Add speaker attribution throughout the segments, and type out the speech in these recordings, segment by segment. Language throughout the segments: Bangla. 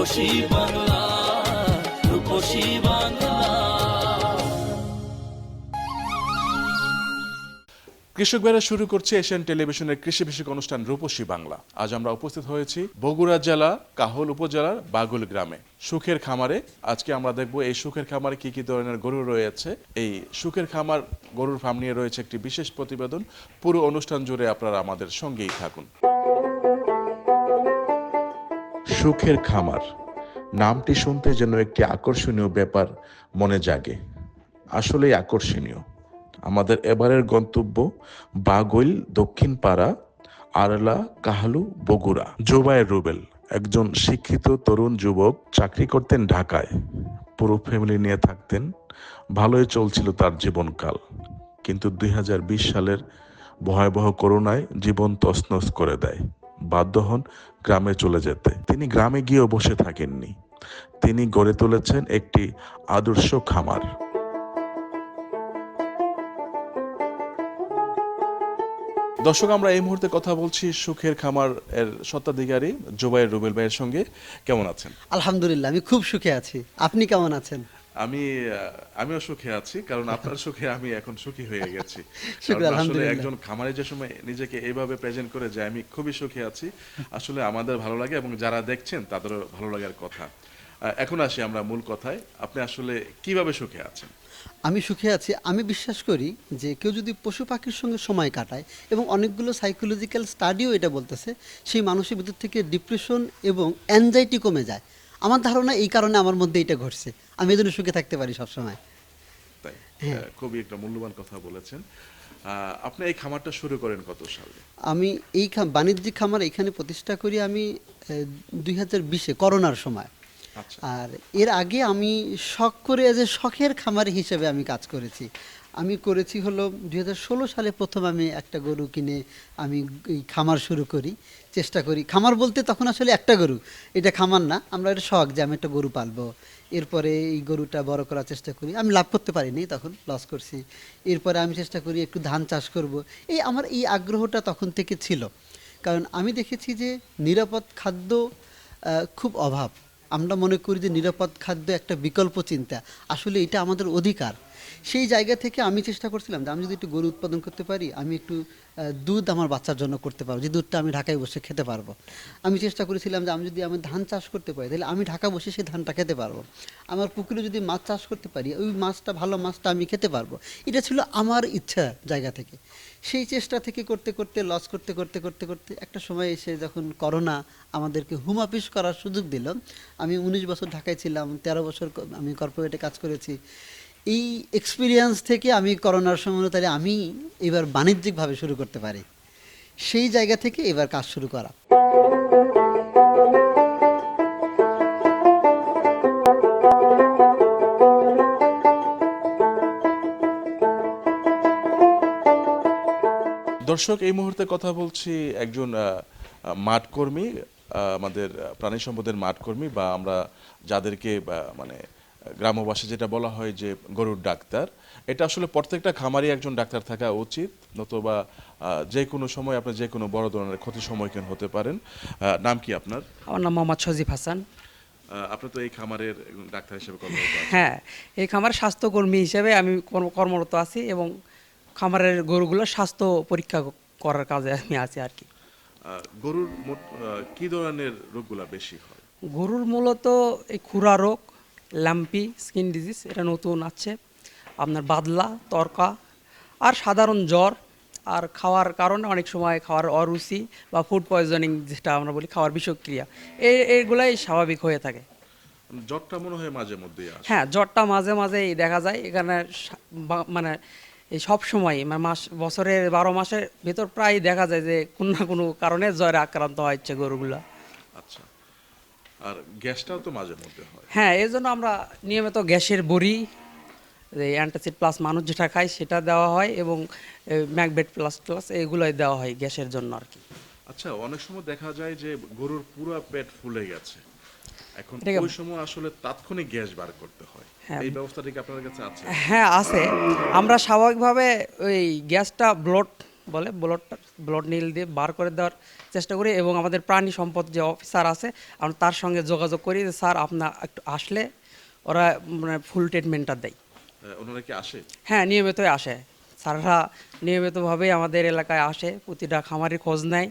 Speaker 1: রূপসী বাংলা রূপসী বাংলা।
Speaker 2: কৃষক বেড়া শুরু করছে এশিয়ান টেলিভিশনের কৃষি বিষয়ক অনুষ্ঠান রূপসী বাংলা। আজ আমরা উপস্থিত হয়েছি বগুড়া জেলা, কাহল উপজেলার বাগুল গ্রামে। সুখের খামারে আজকে আমরা দেখব এই সুখের খামারে কি কি ধরনের গরু রয়েছে। এই সুখের খামার গরুর ফার্ম নিয়ে রয়েছে একটি বিশেষ প্রতিবেদন। পুরো অনুষ্ঠান জুড়ে আপনারা আমাদের সঙ্গেই থাকুন। সুখের খামার। নামটি শুনতে যেন একটি আকর্ষণীয় ব্যাপার মনে জাগে। আসলেই আকর্ষণীয়। আমাদের এবারের গন্তব্য বাগৈল দক্ষিণ পাড়া আরলা, কাহালু, বগুড়া। জোবায়ের রুবেল, একজন শিক্ষিত তরুণ যুবক, চাকরি করতেন ঢাকায়। পুরো ফ্যামিলি নিয়ে থাকতেন। ভালোই চলছিল তার জীবনকাল। কিন্তু দুই হাজার বিশ সালের ভয়াবহ করোনায় জীবন তছনছ করে দেয়। বাধ্য হন গ্রামে চলে যেতে। তিনি গ্রামে গিয়েও বসে থাকেননি। তিনি গড়ে তুলেছেন একটি আদর্শ খামার। দর্শক আমরা এই মুহূর্তে কথা বলছি সুখের খামার এর স্বত্বাধিকারী জোবাইর রুবেল ভাইয়ের সঙ্গে। কেমন আছেন?
Speaker 3: আলহামদুলিল্লাহ আমি খুব সুখে আছি। আপনি কেমন আছেন?
Speaker 2: আমি আমিও সুখে আছি কারণ আপনার সুখে আমি এখন সুখী হয়ে গেছি। আসলে একজন খামারে যে সময় নিজেকে এইভাবে প্রেজেন্ট করে যে আমি খুবই সুখী আছি। আসলে আমাদের ভালো লাগে এবং যারা দেখছেন তাদেরও ভালো লাগার কথা। এখন আসি আমরা মূল কথায়। আপনি আসলে কীভাবে সুখে আছেন?
Speaker 3: আমি সুখে আছি। আমি বিশ্বাস করি যে কেউ যদি পশু পাখির সঙ্গে সময় কাটায় এবং অনেকগুলো সাইকোলজিক্যাল স্টাডিও এটা বলতেছে সেই মানুষের ভিতর থেকে ডিপ্রেশন এবং অ্যাংজাইটি কমে যায়। আমার ধারণা এই কারণে আমার মধ্যে এটা ঘটছে। আমি এই জন্য সুখে থাকতে পারি সবসময়।
Speaker 2: তাই?
Speaker 3: হ্যাঁ।
Speaker 2: খুবই একটা মূল্যবান কথা বলেছেন। আপনি এই খামারটা শুরু করেন কত সালে?
Speaker 3: আমি এই বাণিজ্যিক খামার এখানে প্রতিষ্ঠা করি আমি দুই হাজার বিশে করোনার সময়।
Speaker 2: আচ্ছা।
Speaker 3: আর এর আগে আমি শখ করে যে শখের খামার হিসেবে আমি কাজ করেছি। আমি করেছি হলো দুই হাজার ষোলো সালে প্রথম আমি একটা গরু কিনে আমি এই খামার শুরু করি। চেষ্টা করি। খামার বলতে তখন আসলে একটা গরু। এটা খামার না, আমরা এটা শখ যে আমি একটা গরু পালবো। এরপরে এই গরুটা বড় করার চেষ্টা করি। আমি লাভ করতে পারিনি তখন লস করছি। এরপরে আমি চেষ্টা করি একটু ধান চাষ করব। এই আমার এই আগ্রহটা তখন থেকে ছিল। কারণ আমি দেখেছি যে নিরাপদ খাদ্য খুব অভাব। আমরা মনে করি যে নিরাপদ খাদ্য একটা বিকল্প চিন্তা। আসলে এটা আমাদের অধিকার। সেই জায়গা থেকে আমি চেষ্টা করছিলাম যে আমি যদি একটু গরু উৎপাদন করতে পারি, আমি একটু দুধ আমার বাচ্চার জন্য করতে পারব, যে দুধটা আমি ঢাকায় বসে খেতে পারব। আমি চেষ্টা করেছিলাম যে আমি যদি আমি ধান চাষ করতে পারি, তাহলে আমি ঢাকা বসে সেই ধানটা খেতে পারব। আমার পুকুরে যদি মাছ চাষ করতে পারি, ওই মাছটা, ভালো মাছটা আমি খেতে পারব। এটা ছিল আমার ইচ্ছা জায়গা থেকে। সেই চেষ্টা থেকে করতে করতে লস করতে করতে করতে করতে একটা সময় এসে যখন করোনা আমাদেরকে হোম অফিস করার সুযোগ দিল, আমি উনিশ বছর ঢাকায় ছিলাম, তেরো বছর আমি কর্পোরেটে কাজ করেছি। এই এক্সপিরিয়েন্স থেকে আমি করোনার সময়, তাহলে আমি এবার বাণিজ্যিকভাবে শুরু করতে পারি। সেই জায়গা থেকে এবার কাজ শুরু করা।
Speaker 2: দর্শক, এই মুহূর্তে কথা বলছি একজন মাঠকর্মী আমাদের প্রাণী সম্পদের মাঠকর্মী বা আমরা যাদেরকে মানে গ্রামবাসী যেটা বলা হয় যে গরুর ডাক্তার এটা আসলে প্রত্যেকটা খামারই একজন ডাক্তার থাকা উচিত নতুবা যে কোনো সময় আপনি যে কোনো বড় ধরনের ক্ষতির সম্মুখীন হতে পারেন। নাম কি আপনার?
Speaker 4: আমার নাম মোহাম্মদ সজিব হাসান।
Speaker 2: আপনি তো এই খামারের ডাক্তার হিসেবে কর্মরত
Speaker 4: হ্যাঁ এই খামারের স্বাস্থ্যকর্মী হিসেবে আমি কর্ম- কর্মরত আছি এবং খামারের গরুগুলো স্বাস্থ্য পরীক্ষা করার কাজে আমি আছি আর কি।
Speaker 2: গরুর কি ধরনের রোগগুলা বেশি হয়?
Speaker 4: গরুর মূলত এই খুরা রোগ ল্যাম্পি স্কিন ডিজিজ এটা নতুন আছে। আপনার বাদলা তরকা আর সাধারণ জ্বর আর খাওয়ার কারণে অনেক সময় খাওয়ার অরুচি বা ফুড পয়জনিং যেটা আমরা বলি খাওয়ার বিষক্রিয়া। এই এইগুলাই স্বাভাবিক হয়ে থাকে।
Speaker 2: জ্বরটা মনে হয় মাঝে মধ্যে
Speaker 4: হ্যাঁ জ্বরটা মাঝে মাঝেই দেখা যায়। এখানে মানে এই সব সময় মানে মাস বছরের বারো মাসের ভেতর প্রায় দেখা যায় যে কোনো না কোনো কারণে জ্বরে আক্রান্ত হচ্ছে গরুগুলা।
Speaker 2: আচ্ছা। আর গ্যাসটাও তো মাঝে মধ্যে হয়।
Speaker 4: হ্যাঁ এই জন্য আমরা নিয়মিত গ্যাসের বড়ি এই অ্যান্টাসিড প্লাস মানুষ যেটা খায় সেটা দেওয়া হয় এবং ম্যাকবেট প্লাস প্লাস এগুলোই দেওয়া হয় গ্যাসের জন্য আর কি।
Speaker 2: আচ্ছা অনেক সময় দেখা যায় যে গরুর পুরো পেট ফুলে গেছে। এখন ওই সময় আসলে তাৎক্ষণিক গ্যাস বার করতে হয়।
Speaker 4: হ্যাঁ।
Speaker 2: এই ব্যবস্থাটা কি আপনাদের কাছে আছে?
Speaker 4: হ্যাঁ আছে। আমরা স্বাভাবিকভাবে ওই গ্যাসটা ব্লড বলে ব্লডটা ব্লড নীল দিয়ে বার করে দেওয়ার চেষ্টা করি এবং আমাদের প্রাণী সম্পদ যে অফিসার আছে আমরা তার সঙ্গে যোগাযোগ করি যে স্যার আপনার একটু আসলে ওরা মানে ফুল ট্রিটমেন্টটা দেয়।
Speaker 2: ওনারা কি আসে?
Speaker 4: হ্যাঁ নিয়মিতই আসে। স্যাররা নিয়মিতভাবেই আমাদের এলাকায় আসে প্রতিটা খামারের খোঁজ নেয়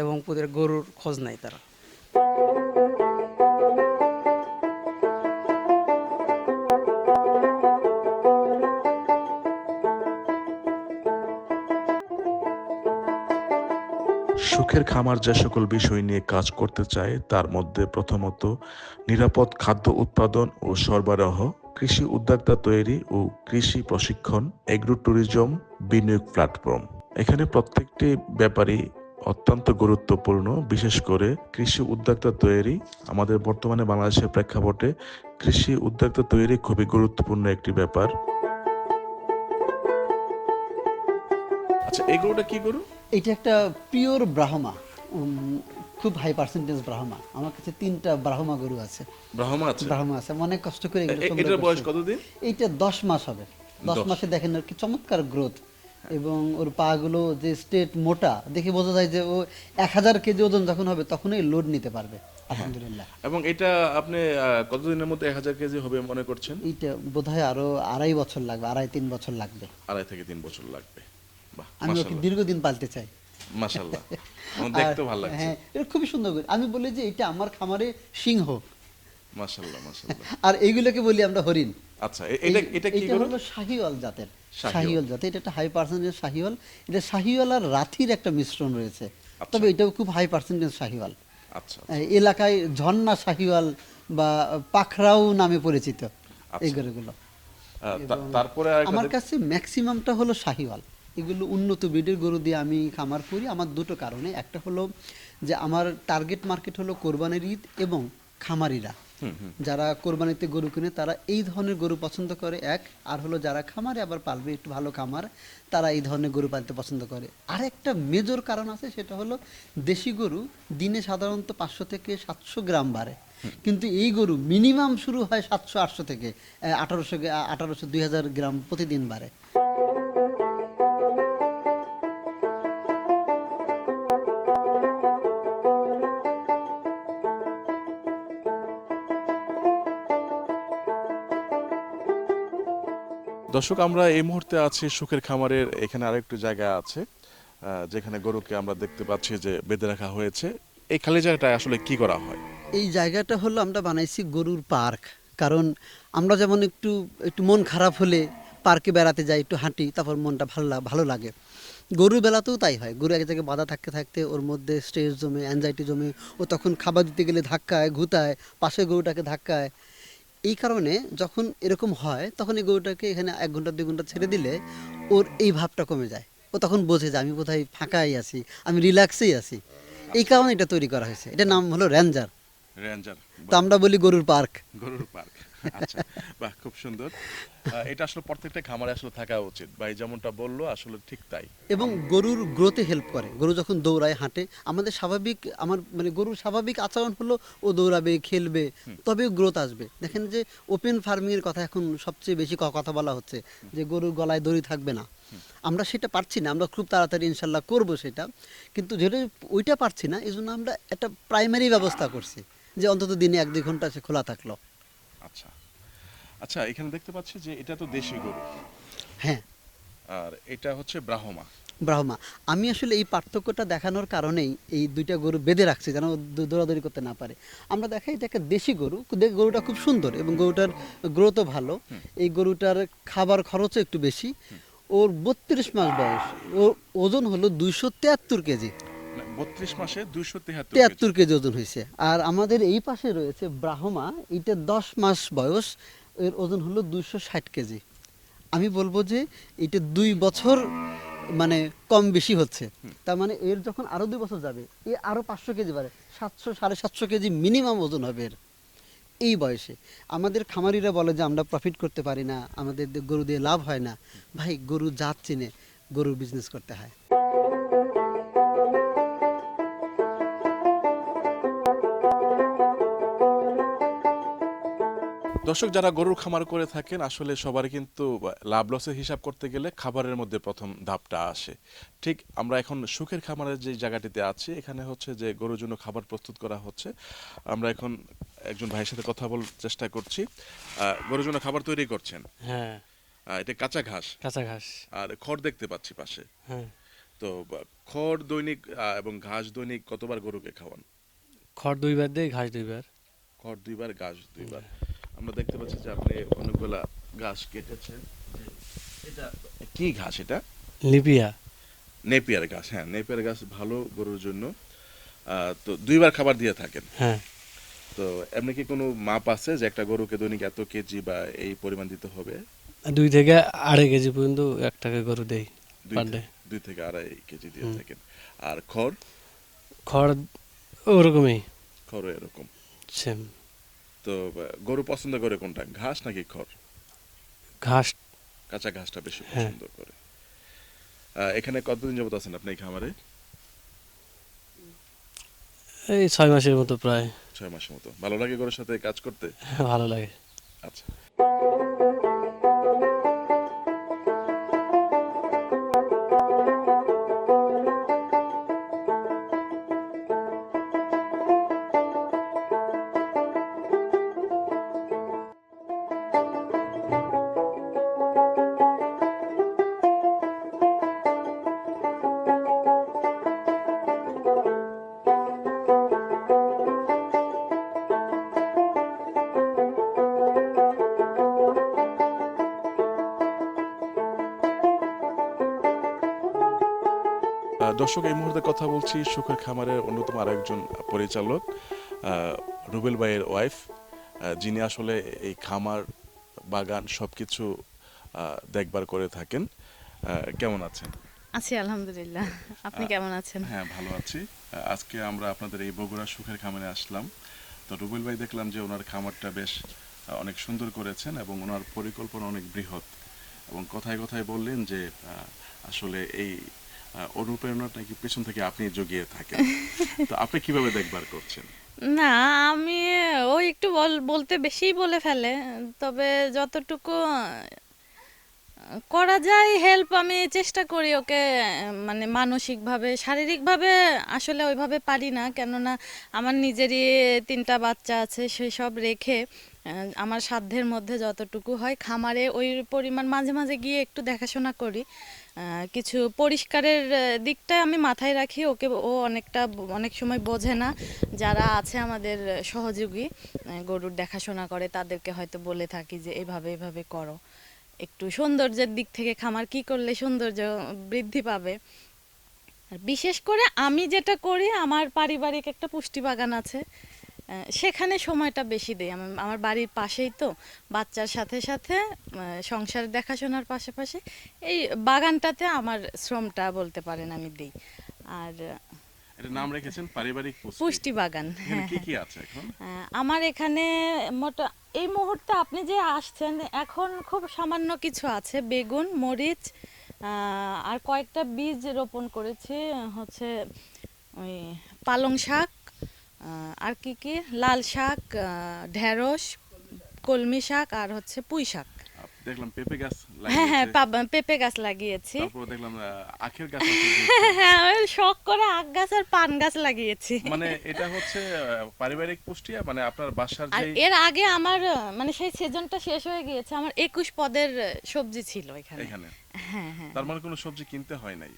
Speaker 4: এবং প্রতিটা গরুর খোঁজ নেয় তারা।
Speaker 2: সুখের খামার যে সকল বিষয় নিয়ে কাজ করতে চায়, তার মধ্যে প্রথমত নিরাপদ খাদ্য উৎপাদন ও সরবরাহ, কৃষি উদ্যোক্তা তৈরি ও কৃষি প্রশিক্ষণ এগ্রো ট্যুরিজম বিনিয়োগ প্ল্যাটফর্ম এখানে প্রত্যেকটি ব্যাপারই অত্যন্ত গুরুত্বপূর্ণ, বিশেষ করে কৃষি উদ্যোক্তা তৈরি, আমাদের বর্তমানে বাংলাদেশের প্রেক্ষাপটে কৃষি উদ্যোক্তা তৈরি খুবই গুরুত্বপূর্ণ একটি ব্যাপার। আচ্ছা এই গরুটা কি গরু?
Speaker 3: এটা একটা পিওর ব্রাহ্মা খুব হাই পার্সেন্টেজ ব্রাহ্মা আমার কাছে তিনটা ব্রাহ্মা গরু আছে।
Speaker 2: ব্রাহ্মা আছে?
Speaker 3: ব্রাহ্মা আছে। অনেক কষ্ট করে এগুলো
Speaker 2: এ-
Speaker 3: সংগ্রহ
Speaker 2: এটার বয়স। কতদিন?
Speaker 3: এইটা দশ মাস হবে। দশ
Speaker 2: দশ।
Speaker 3: মাসে দেখেন আর কি চমৎকার গ্রোথ এবং ওর পাগুলো যে স্টেট মোটা দেখে বোঝা যায় যে ও এক হাজার কেজি ওজন যখন হবে তখনই লোড নিতে পারবে। আলহামদুলিল্লাহ।
Speaker 2: এবং এটা আপনি কতদিনের মধ্যে এক হাজার কেজি হবে মনে করছেন?
Speaker 3: এইটা বোধহয় আরও আড়াই বছর লাগবে আড়াই তিন বছর লাগবে।
Speaker 2: আড়াই থেকে তিন বছর লাগবে।
Speaker 3: আমি ওকে দীর্ঘদিন পালতে চাই।
Speaker 2: মাশাল্লাহ দেখতে ভালো লাগছে।
Speaker 3: হ্যাঁ এটা খুবই সুন্দর আমি বলি যে এটা আমার খামারে সিংহ
Speaker 2: মাশাল্লাহ মাশাল্লাহ
Speaker 3: আর এইগুলোকে বলি আমরা হরিণ।
Speaker 2: আচ্ছা এটা এটা কি
Speaker 3: হলো শাহিওয়াল জাতের।
Speaker 2: শাহিওয়াল।
Speaker 3: শাহিওয়াল জাতের এটা একটা হাই পার্সেন্টেজ শাহিওয়াল। এটা শাহিওয়াল আর রাথির একটা মিশ্রণ রয়েছে।
Speaker 2: আচ্ছা।
Speaker 3: তবে এটাও খুব হাই পার্সেন্টেজ শাহিওয়াল।
Speaker 2: আচ্ছা
Speaker 3: এলাকায় ঝর্ণা শাহিওয়াল বা পাখরাও নামে পরিচিত এই গরুগুলো।
Speaker 2: তারপরে
Speaker 3: আমার কাছে ম্যাক্সিমামটা হলো শাহিওয়াল। এগুলো উন্নত ব্রিডের গরু দিয়ে আমি খামার করি। আমার দুটো কারণে। একটা হলো যে আমার টার্গেট মার্কেট হলো কোরবানির ঈদ এবং খামারিরা যারা কোরবানিতে গরু কিনে তারা এই ধরনের গরু পছন্দ করে এক। আর হলো যারা খামারে আবার পালবে একটু ভালো খামার তারা এই ধরনের গরু পালতে পছন্দ করে। আর একটা মেজর কারণ আছে সেটা হলো দেশি গরু দিনে সাধারণত পাঁচশো থেকে সাতশো গ্রাম বাড়ে। কিন্তু এই গরু মিনিমাম শুরু হয় সাতশো আটশো থেকে আঠারোশো আঠারোশো দুই হাজার গ্রাম প্রতিদিন বাড়ে।
Speaker 2: দর্শক, আমরা এই মুহূর্তে আছি সুখের খামারের, এখানে আরেকটু জায়গা আছে যেখানে গরুকে আমরা দেখতে পাচ্ছি যে বেঁধে রাখা হয়েছে। এই খালি জায়গাটা আসলে কি করা হয়?
Speaker 3: এই জায়গাটা হলো আমরা বানাইছি গরুর পার্ক। কারণ আমরা যেমন একটু একটু মন খারাপ হলে পার্কে বেড়াতে যাই, একটু হাঁটি, তারপর মনটা ভালো ভালো লাগে। গরুর বেলাতেও তাই হয়। গরু এক জায়গায় বাধা থাকতে থাকতে ওর মধ্যে স্ট্রেস জমে অ্যাংজাইটি জমে, ও তখন খাবার দিতে গেলে ধাক্কায়, ঘুতায় পাশে গরুটাকে ধাক্কায়। এই কারণে যখন এরকম হয় তখন এই গরুটাকে এখানে এক ঘণ্টা দুই ঘণ্টা ছেড়ে দিলে ওর এই ভাবটা কমে যায়। ও তখন বোঝে যে আমি বোধহয় ফাঁকাই আছি আমি রিল্যাক্সেই আছি। এই কারণে এটা তৈরি করা হয়েছে। এটার নাম হলো র্যাঞ্জার
Speaker 2: রেঞ্জার।
Speaker 3: তো আমরা বলি গরুর পার্ক।
Speaker 2: গরুর পার্ক। আচ্ছা বাহ খুব সুন্দর। এটা আসলে প্রত্যেকটা খামারে আসলে থাকা উচিত। ভাই যেমনটা বলল আসলে ঠিক তাই।
Speaker 3: এবং গরুর গ্রোথে হেল্প করে। গরু যখন দৌড়ায় হাঁটে আমাদের স্বাভাবিক আমার মানে গরুর স্বাভাবিক আচরণ হলো ও দৌড়াবে খেলবে তবে গ্রোথ আসবে। দেখেন যে ওপেন ফার্মিংয়ের কথা এখন সবচেয়ে বেশি কথা বলা হচ্ছে যে গরুর গলায় দড়ি থাকবে না। আমরা সেটা পারছি না আমরা খুব তাড়াতাড়ি ইনশাল্লাহ করব সেটা। কিন্তু যেটা ওইটা পারছি না এই জন্য আমরা একটা প্রাইমারি ব্যবস্থা করছি যে অন্তত দিনে এক দুই ঘণ্টা সে খোলা থাকল।
Speaker 2: আচ্ছা। আচ্ছা এখানে দেখতে পাচ্ছি যে এটা তো দেশি গরু।
Speaker 3: হ্যাঁ।
Speaker 2: আর এটা হচ্ছে ব্রাহ্মা
Speaker 3: ব্রাহ্মা আমি আসলে এই পার্থক্যটা দেখানোর কারণেই এই দুইটা গরু বেঁধে রাখছি যেন দৌড়াদৌড়ি করতে না পারে। আমরা দেখাই এটা একটা দেশি গরু। দেখ- গরুটা খুব সুন্দর এবং গরুটার গ্রোথও ভালো। এই গরুটার খাবার খরচও একটু বেশি। ওর বত্রিশ মাস বয়স। ওর ওজন হলো দুইশো তেয়াত্তর কেজি।
Speaker 2: বত্রিশ মাসে দুইশো তেহাত্তর
Speaker 3: কেজি। ওজন হয়েছে। আর আমাদের এই পাশে রয়েছে ব্রাহ্মা এটা দশ মাস বয়স এর ওজন হলো দুইশো ষাট কেজি। আমি বলব যে এটা দুই বছর মানে কম বেশি হচ্ছে। তার মানে এর যখন আরও দুই বছর যাবে এ আরও পাঁচশো কেজি বাড়ে সাতশো সাড়ে সাতশো কেজি মিনিমাম ওজন হবে এর। এই বয়সে। আমাদের খামারিরা বলে যে আমরা প্রফিট করতে পারি না আমাদের গরু দিয়ে লাভ হয় না। ভাই গরু জাত চিনে গরুর বিজনেস করতে হয়।
Speaker 2: দর্শক যারা গরুর খামার করে থাকেন আসলে সবার কিন্তু লাভ লসের হিসাব করতে গেলে খাবারের মধ্যে প্রথম ধাপটা আসে। ঠিক আমরা এখন সুখের খামারের যে জায়গাটিতে আছি এখানে হচ্ছে যে গরুর জন্য খাবার প্রস্তুত করা হচ্ছে। আমরা এখন একজন ভাইয়ের সাথে কথা বলার চেষ্টা করছি। গরুর জন্য খাবার তৈরি করছেন?
Speaker 5: হ্যাঁ।
Speaker 2: এটা কাঁচা ঘাস?
Speaker 5: কাঁচা ঘাস।
Speaker 2: আর খড় দেখতে পাচ্ছি পাশে।
Speaker 5: হ্যাঁ।
Speaker 2: তো খড় দৈনিক এবং ঘাস দৈনিক কতবার গরুকে খাওয়ান?
Speaker 5: খড় দুইবার দেয় ঘাস দুইবার।
Speaker 2: খড় দুইবার ঘাস দুইবার। আমরা দেখতে পাচ্ছি যে আপনি অনেকগুলা ঘাস কেটেছেন। এটা কি ঘাস এটা?
Speaker 5: লিপিয়া।
Speaker 2: নেপিয়ার ঘাস হ্যাঁ নেপিয়ার ঘাস ভালো গরুর জন্য। তো দুইবার খাবার দিয়ে থাকেন।
Speaker 5: হ্যাঁ।
Speaker 2: তো এমনি কি কোনো মাপ আছে যে একটা গরুকে দৈনিক এত কেজি বা এই পরিমাণ দিতে হবে?
Speaker 5: দুই থেকে আড়াই কেজি পর্যন্ত এক টাকা গরু দেই
Speaker 2: দুই
Speaker 5: পার
Speaker 2: দুই থেকে আড়াই কেজি দিয়ে থাকেন। আর খড়?
Speaker 5: খড় ওরকমই।
Speaker 2: খড় এরকম।
Speaker 5: সেম।
Speaker 2: তো গরু পছন্দ করে কোনটা? ঘাস নাকি খড়?
Speaker 5: ঘাস।
Speaker 2: কাঁচা ঘাসটা বেশি
Speaker 5: হ্যাঁ।
Speaker 2: পছন্দ করে। এখানে কতদিন যাবত আছেন আপনি এই খামারে?
Speaker 5: এই ছয় মাসের মতো প্রায়।
Speaker 2: ছয় মাসের মতো। ভালো লাগে গরুর সাথে কাজ করতে?
Speaker 5: হ্যাঁ, ভালো লাগে।
Speaker 2: আচ্ছা। দর্শক এই মুহূর্তে কথা বলছি সুখের খামারের অন্যতম আরেকজন পরিচালক রুবেল ভাইয়ের ওয়াইফ যিনি আসলে এই খামার বাগান সবকিছু আহ, দেখভাল করে থাকেন। কেমন আছেন?
Speaker 6: আছি আলহামদুলিল্লাহ। আপনি কেমন আছেন?
Speaker 2: হ্যাঁ ভালো আছি। আজকে আমরা আপনাদের এই বগুড়া সুখের খামারে আসলাম। তো রুবেল ভাই দেখলাম যে ওনার খামারটা বেশ অনেক সুন্দর করেছেন এবং ওনার পরিকল্পনা অনেক বৃহৎ। এবং কথায় কথায় বললেন যে আসলে এই আহ, অনুপ্রেরণাটা নাকি পেছন থেকে আপনি জগিয়ে থাকেন? তো আপনি কীভাবে দেখভাল করছেন?
Speaker 6: না আমি ও একটু বল বলতে বেশিই বলে ফেলে তবে যতটুকু করা যায় হেল্প আমি চেষ্টা করি ওকে মানে মানসিকভাবে শারীরিকভাবে আসলে ওইভাবে পারি না কেননা আমার নিজেরই তিনটা বাচ্চা আছে সেই সব রেখে আমার সাধ্যের মধ্যে যতটুকু হয় খামারে ওই পরিমাণ মাঝে মাঝে গিয়ে একটু দেখাশোনা করি। কিছু পরিষ্কারের দিকটা আমি মাথায় রাখি। ওকে, ও অনেকটা অনেক সময় বোঝে না। যারা আছে আমাদের সহযোগী গরুর দেখাশোনা করে, তাদেরকে হয়তো বলে থাকি যে, এভাবে এভাবে করো। একটু সৌন্দর্যের দিক থেকে খামার কি করলে সৌন্দর্য বৃদ্ধি পাবে? বিশেষ করে আমি যেটা করি, আমার পারিবারিক একটা পুষ্টি বাগান আছে। সেখানে সময়টা বেশি দেই। আমার বাড়ির পাশেই তো বাচ্চার সাথে সাথে সংসার দেখাশোনার পাশাপাশি এই বাগানটাতে আমার শ্রমটা বলতে পারেন আমি দিই। আর
Speaker 2: নাম রেখেছেন পারিবারিক পুষ্টি।
Speaker 6: বাগান
Speaker 2: এখানে
Speaker 6: হ্যাঁ।
Speaker 2: কি কি আছে এখন?
Speaker 6: আমার এখানে মোটা এই মুহূর্তে আপনি যে আসছেন এখন খুব সামান্য কিছু আছে। বেগুন মরিচ আহ, আর কয়েকটা বীজ রোপণ করেছি হচ্ছে ওই পালং শাক আর কি কি? লাল শাক ঢেঁড়স কলমি শাক আর হচ্ছে পুঁই শাক।
Speaker 2: দেখলাম পেঁপে গাছ
Speaker 6: হ্যাঁ হ্যাঁ পেঁপে গাছ লাগিয়েছি।
Speaker 2: তারপর দেখলাম আখের গাছ
Speaker 6: হ্যাঁ শখ করে আখ গাছ আর পান গাছ লাগিয়েছি।
Speaker 2: মানে এটা হচ্ছে পারিবারিক পুষ্টি মানে আপনার বাসার যে
Speaker 6: এর আগে আমার মানে সেই সিজনটা শেষ হয়ে গিয়েছে আমার একুশ পদের সবজি ছিল এখানে।
Speaker 2: এখানে?
Speaker 6: হ্যাঁ হ্যাঁ।
Speaker 2: তার মানে কোনো সবজি কিনতে হয় নাই?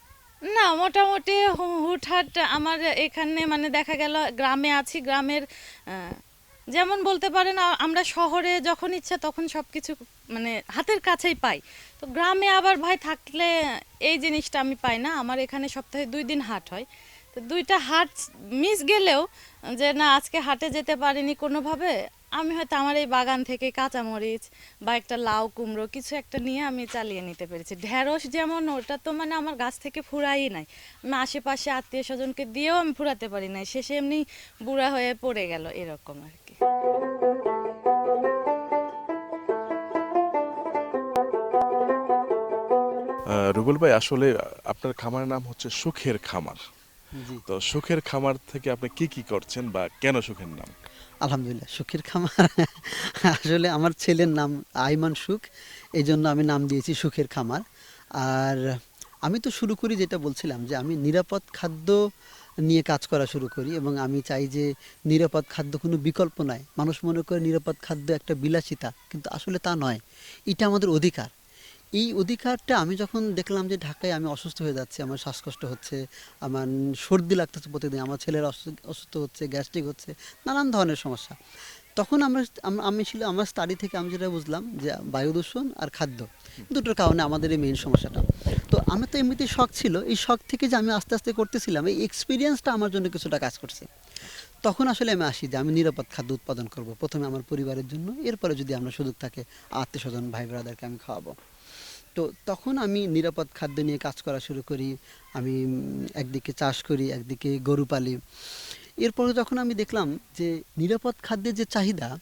Speaker 6: না, মোটামুটি হুটহাট আমার এখানে মানে দেখা গেল গ্রামে আছি, গ্রামের যেমন বলতে পারেন আমরা শহরে যখন ইচ্ছা তখন সব কিছু মানে হাতের কাছেই পাই। তো গ্রামে আবার ভাই থাকলে এই জিনিসটা আমি পাই না, আমার এখানে সপ্তাহে দুই দিন হাট হয়। তো দুইটা হাট মিস গেলেও যে না, আজকে হাটে যেতে পারিনি কোনোভাবে আমি হয়তো আমার এই বাগান থেকে কাঁচামরিচ বা একটা লাউ কুমড়ো কিছু একটা নিয়ে আমি চালিয়ে নিতে পেরেছি। ঢেঁড়স যেমন ওটা তো মানে আমার গাছ থেকে ফুরাই নাই। আমি আশেপাশে আত্মীয় স্বজনকে দিয়েও আমি ফুরাতে পারি নাই। শেষে এমনি বুড়া হয়ে পড়ে গেল এরকম আর কি।
Speaker 2: রুবেল ভাই আসলে আপনার খামারের নাম হচ্ছে সুখের খামার। তো সুখের খামার থেকে আপনি কি কি করছেন বা কেন সুখের নাম?
Speaker 3: আলহামদুলিল্লাহ, সুখের খামার। আসলে আমার ছেলের নাম আইমান সুখ এই জন্য আমি নাম দিয়েছি সুখের খামার। আর আমি তো শুরু করি যেটা বলছিলাম যে আমি নিরাপদ খাদ্য নিয়ে কাজ করা শুরু করি এবং আমি চাই যে নিরাপদ খাদ্য কোনো বিকল্প নয় মানুষ মনে করে নিরাপদ খাদ্য একটা বিলাসিতা, কিন্তু আসলে তা নয়। এটা আমাদের অধিকার। এই অধিকারটা আমি যখন দেখলাম যে ঢাকায় আমি অসুস্থ হয়ে যাচ্ছি, আমার শ্বাসকষ্ট হচ্ছে, আমার সর্দি লাগতেছে প্রতিদিন, আমার ছেলের অসুস্থ হচ্ছে, গ্যাস্ট্রিক হচ্ছে, নানান ধরনের সমস্যা। তখন আমরা আমি ছিল, আমার স্টাডি থেকে আমি যেটা বুঝলাম যে বায়ু দূষণ আর খাদ্য দুটোর কারণে আমাদের এই মেইন সমস্যাটা। তো আমি তো এমনিতেই শখ ছিল, এই শখ থেকে যে আমি আস্তে আস্তে করতেছিলাম, এই এক্সপিরিয়েন্সটা আমার জন্য কিছুটা কাজ করছে। তখন আসলে আমি আসি যে আমি নিরাপদ খাদ্য উৎপাদন করব, প্রথমে আমার পরিবারের জন্য, এরপরে যদি আমরা সুযোগ থাকে আত্মীয় স্বজন ভাই ব্রাদারকে আমি খাওয়াবো। তো তখন আমি নিরাপদ খাদ্য নিয়ে কাজ করা শুরু করি, আমি একদিকে চাষ করি, একদিকে গরু পালি। এরপরে যখন আমি দেখলাম যে নিরাপদ খাদ্যের যে চাহিদা,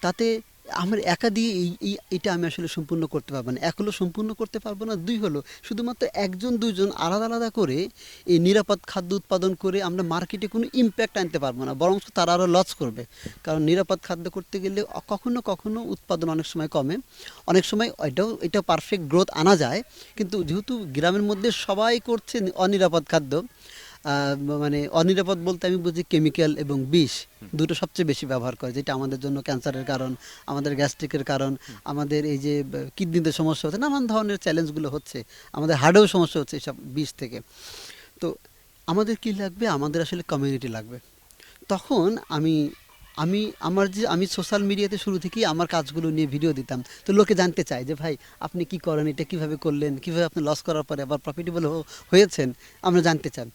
Speaker 3: তাতে আমার একা দিয়ে এই এটা আমি আসলে সম্পূর্ণ করতে পারব না। এক হলো সম্পূর্ণ করতে পারব না, দুই হলো শুধুমাত্র একজন, দুইজন আলাদা আলাদা করে এই নিরাপদ খাদ্য উৎপাদন করে আমরা মার্কেটে কোনো ইম্প্যাক্ট আনতে পারব না বরং তারা আরও লস করবে। কারণ নিরাপদ খাদ্য করতে গেলে কখনো কখনো উৎপাদন অনেক সময় কমে। অনেক সময় এটাও, এটা পারফেক্ট গ্রোথ আনা যায়। কিন্তু যেহেতু গ্রামের মধ্যে সবাই করছে অনিরাপদ খাদ্য মানে অনিরাপদ বলতে আমি বুঝি কেমিক্যাল এবং বিষ দুটো সবচেয়ে বেশি ব্যবহার করে যেটা আমাদের জন্য ক্যান্সারের কারণ আমাদের গ্যাস্ট্রিকের কারণ আমাদের এই যে কিডনিতে সমস্যা হচ্ছে নানান ধরনের চ্যালেঞ্জগুলো হচ্ছে আমাদের হার্টেও সমস্যা হচ্ছে সব বিষ থেকে। তো আমাদের কি লাগবে? আমাদের আসলে কমিউনিটি লাগবে। তখন আমি আমি আমার যে, আমি সোশ্যাল মিডিয়াতে শুরু থেকেই আমার কাজগুলো নিয়ে ভিডিও দিতাম। তো লোকে জানতে চায় যে, ভাই, আপনি কি করেন? এটা কীভাবে করলেন? কীভাবে আপনি লস করার পরে আবার প্রফিটেবল হয়েছেন? আমরা জানতে চান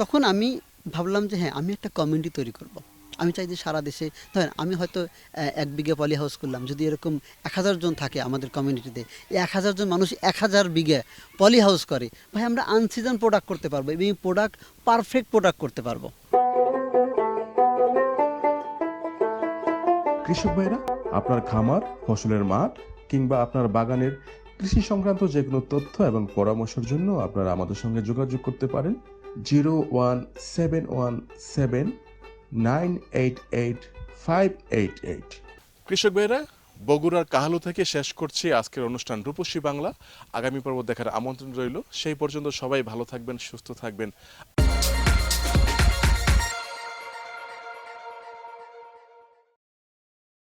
Speaker 3: তখন আমি ভাবলাম যে হ্যাঁ আমি একটা কমিউনিটি তৈরি করব। আমি চাই যে, সারা দেশে, ধরেন আমি হয়তো এক বিঘে পলি হাউস করলাম। যদি এরকম এক হাজার জন থাকে আমাদের কমিউনিটিতে এক হাজার জন মানুষ এক হাজার বিঘে পলি হাউস করে, ভাই, আমরা আনসিজন প্রোডাক্ট করতে পারব এবং প্রোডাক্ট পারফেক্ট প্রোডাক্ট করতে পারব।
Speaker 2: কৃষক ভাইরা, আপনার খামার, ফসলের মাঠ, কিংবা আপনার বাগানের কৃষি সংক্রান্ত যে কোনো তথ্য এবং পরামর্শের জন্য আপনারা আমাদের সঙ্গে যোগাযোগ করতে পারেন। Zero one seven one seven nine eight eight five eight eight.
Speaker 7: কৃষক ভাইরা, বগুড়ার কাহালু থেকে শেষ করছি আজকের অনুষ্ঠান রূপসী বাংলা। আগামী পর্ব দেখার আমন্ত্রণ রইল। সেই পর্যন্ত সবাই ভালো থাকবেন, সুস্থ থাকবেন।